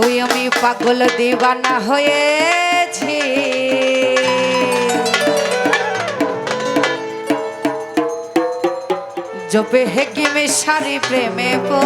ওই আমি পাগল দিবানা হয়েছি। জপে হেকিমে সারি প্রেমে পো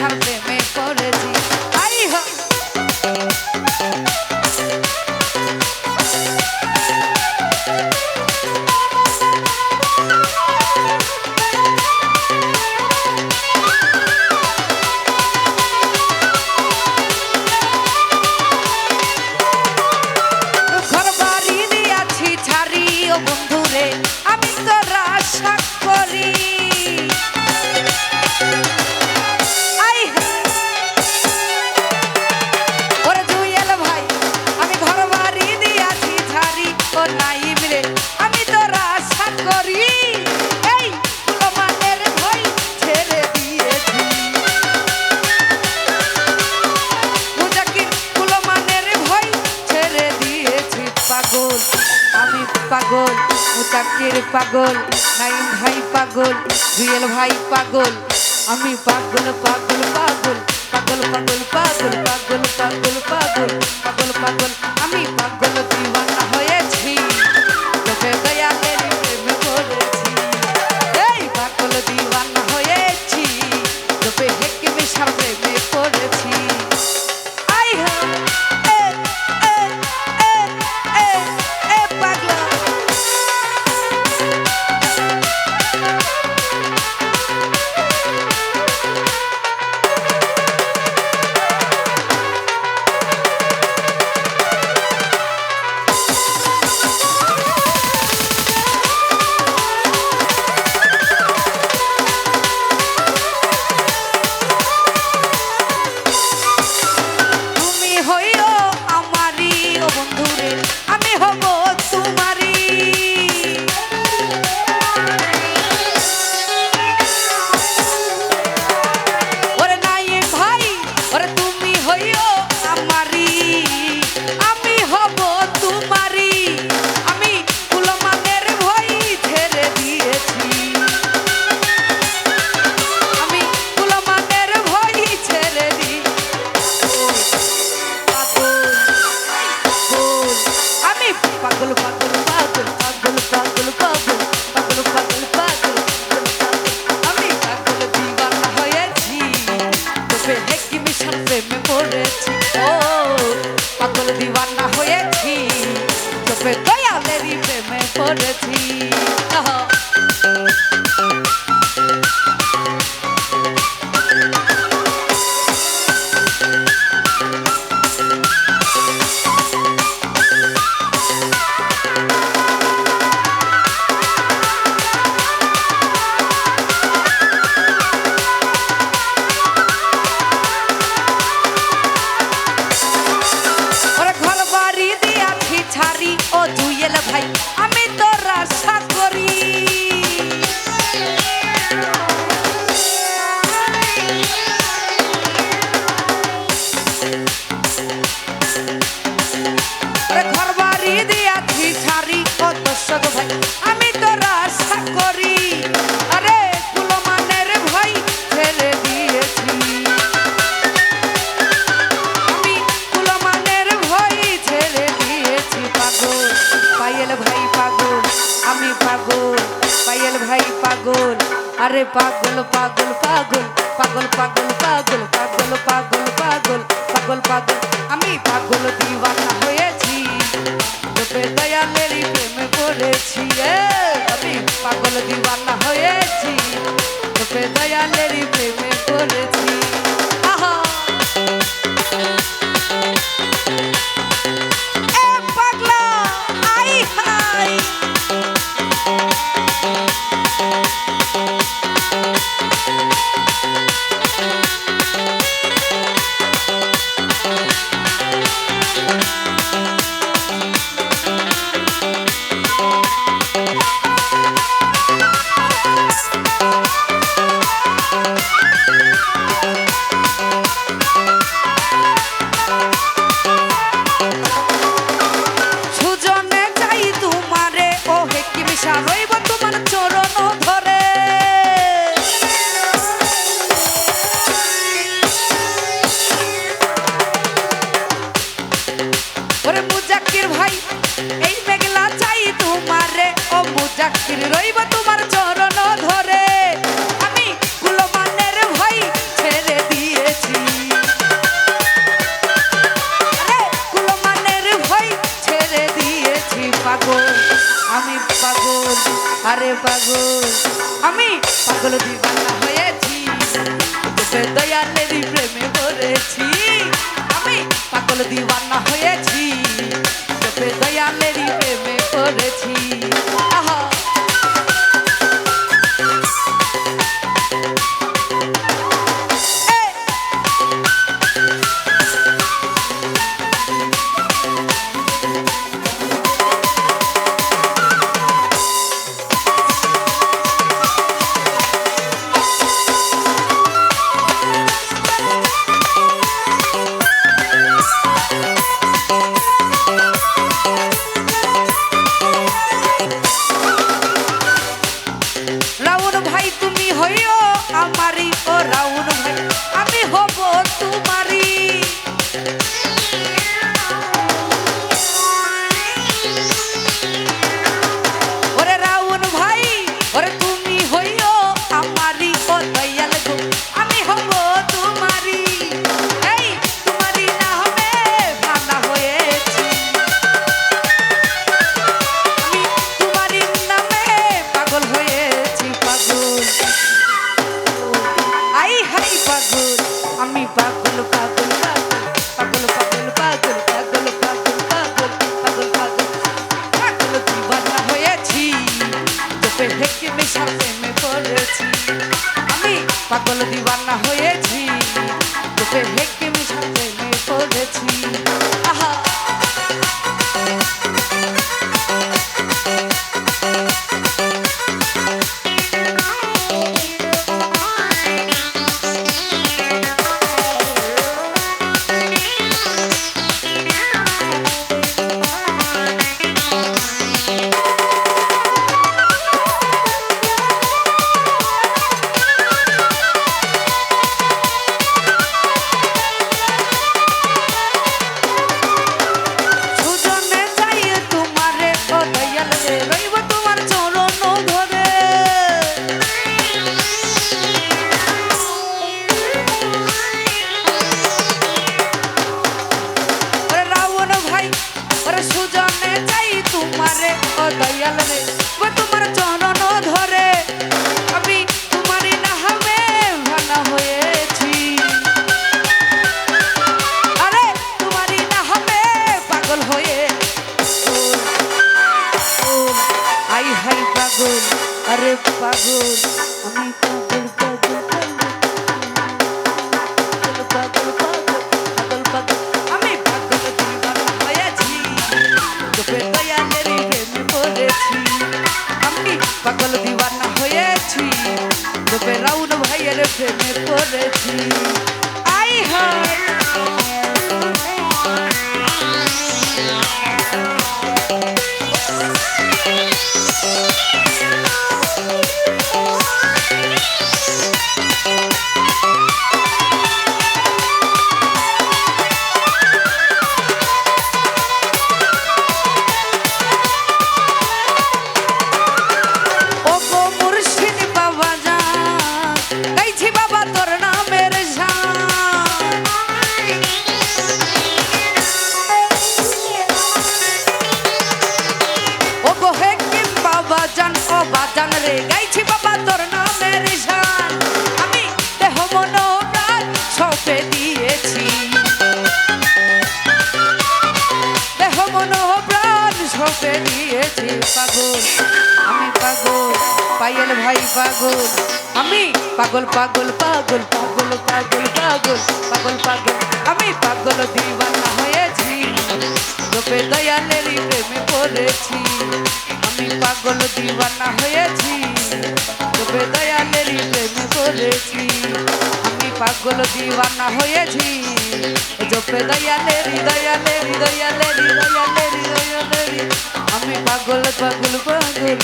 how to পাগল জুয়েল ভাই পাগল আমি পাগল পাগল পাগল পাগল পাগল পাগল পাগল পাগল পাগল পাগল পাগল আমি পাগল দিওয়ানা হয়েছি তোকে দয়া প্রেম করেছি এই পাগল দিওয়ানা হয়েছি তোকে হেকে মিশা পাগল পাগল পাগল পাগল পাগল পাগল পাগল পাগল পাগল পাগল পাগল আমি পাগল দিওয়ানা হয়েছি তোকে দয়ালের প্রেমে পড়েছি আমি পাগল দিওয়ানা হয়েছি তোকে দয়ালের প্রেমে মুজাক্কির রইব তোমার চরণ ধরে। আমি কুলমানের ভাই ছেড়ে দিয়েছি। কুলমানের ভাই ছেড়ে দিয়েছি, পাগল। আমি পাগল, আরে পাগল। আমি পাগল দিবানা হয়েছি। তোকে দয়ালেরই প্রেমে পড়েছি আমি পাগল দিবানা হয়েছি। তোকে দয়ালেরই প্রেমে পড়েছি রাউন ভাই তুমি হইও আমারি ও রাউন ভাই। আমি হব তোমারি মেশা প্রেমে পড়েছি। আমি পাগল দিবানা হয়েছি তোকে হেঁকে Yeah. তোর নামের শান। সপে দিয়েছি পাগল। আমি পাগল পায়েল ভাই পাগল। আমি পাগল পাগল পাগল পাগল পাগল পাগল পাগল পাগল। আমি পাগল দিবানা হয়েছি তোকে দয়ালেরই প্রেমে পড়েছি। আমি পাগল দিবানা হয়েছি তোকে দয়ালেরই প্রেমে পড়েছি। পাগল দিওয়ানা হয়েছি। জপে দয়ালে দয়ালে দয়ালে দয়ালে দয়ালে আমি পাগল পাগল পাগল।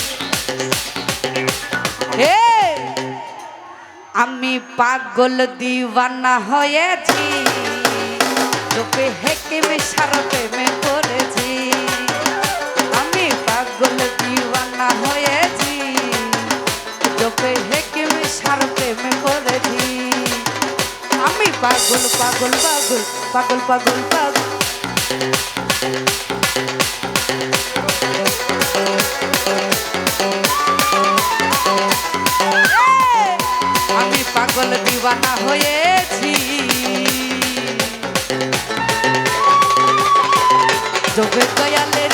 হে! আমি পাগল দিওয়ানা হয়েছি। তোকে হেকিমে সারা পাগল পাগল পাগল পাগল পাগল পাগল। আমি পাগল দিওয়ানা হয়েছি। যোগে দয়ালের